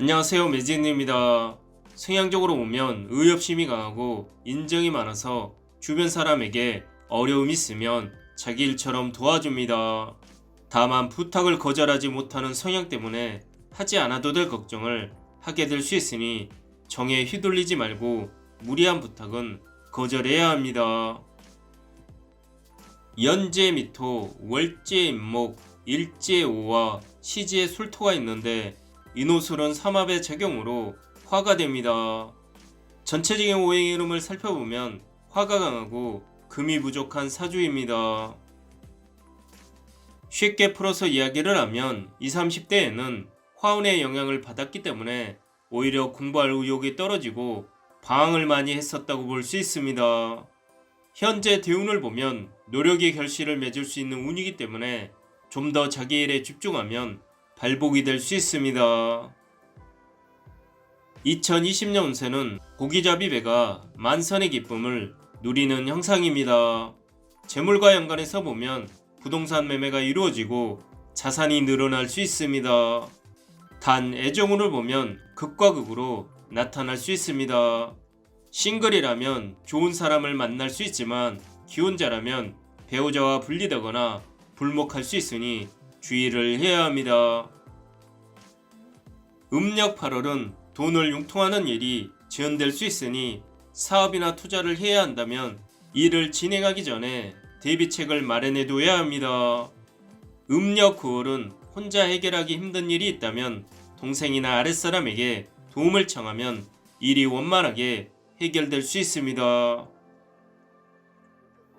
안녕하세요 매진입니다. 성향적으로 보면 의협심이 강하고 인정이 많아서 주변 사람에게 어려움이 있으면 자기 일처럼 도와줍니다. 다만 부탁을 거절하지 못하는 성향 때문에 하지 않아도 될 걱정을 하게 될 수 있으니 정에 휘둘리지 말고 무리한 부탁은 거절해야 합니다. 연재 미토, 월재 임목, 일재 오와 시지의 술토가 있는데 인호술은 삼합의 작용으로 화가 됩니다. 전체적인 오행의 이름을 살펴보면 화가 강하고 금이 부족한 사주입니다. 쉽게 풀어서 이야기를 하면 20, 30대에는 화운의 영향을 받았기 때문에 오히려 공부할 의욕이 떨어지고 방황을 많이 했었다고 볼 수 있습니다. 현재 대운을 보면 노력이 결실을 맺을 수 있는 운이기 때문에 좀 더 자기 일에 집중하면 발복이 될 수 있습니다. 2020년 운세는 고기잡이 배가 만선의 기쁨을 누리는 형상입니다. 재물과 연관해서 보면 부동산 매매가 이루어지고 자산이 늘어날 수 있습니다. 단 애정운을 보면 극과 극으로 나타날 수 있습니다. 싱글이라면 좋은 사람을 만날 수 있지만 기혼자라면 배우자와 분리되거나 불목할 수 있으니 주의를 해야 합니다. 음력 8월은 돈을 융통하는 일이 지연될 수 있으니 사업이나 투자를 해야 한다면 일을 진행하기 전에 대비책을 마련해 둬야 합니다. 음력 9월은 혼자 해결하기 힘든 일이 있다면 동생이나 아랫사람에게 도움을 청하면 일이 원만하게 해결될 수 있습니다.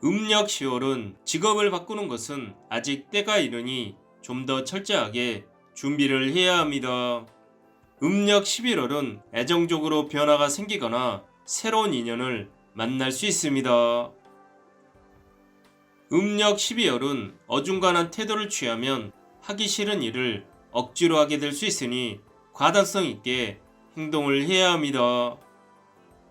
음력 10월은 직업을 바꾸는 것은 아직 때가 이르니 좀 더 철저하게 준비를 해야 합니다. 음력 11월은 애정적으로 변화가 생기거나 새로운 인연을 만날 수 있습니다. 음력 12월은 어중간한 태도를 취하면 하기 싫은 일을 억지로 하게 될 수 있으니 과단성 있게 행동을 해야 합니다.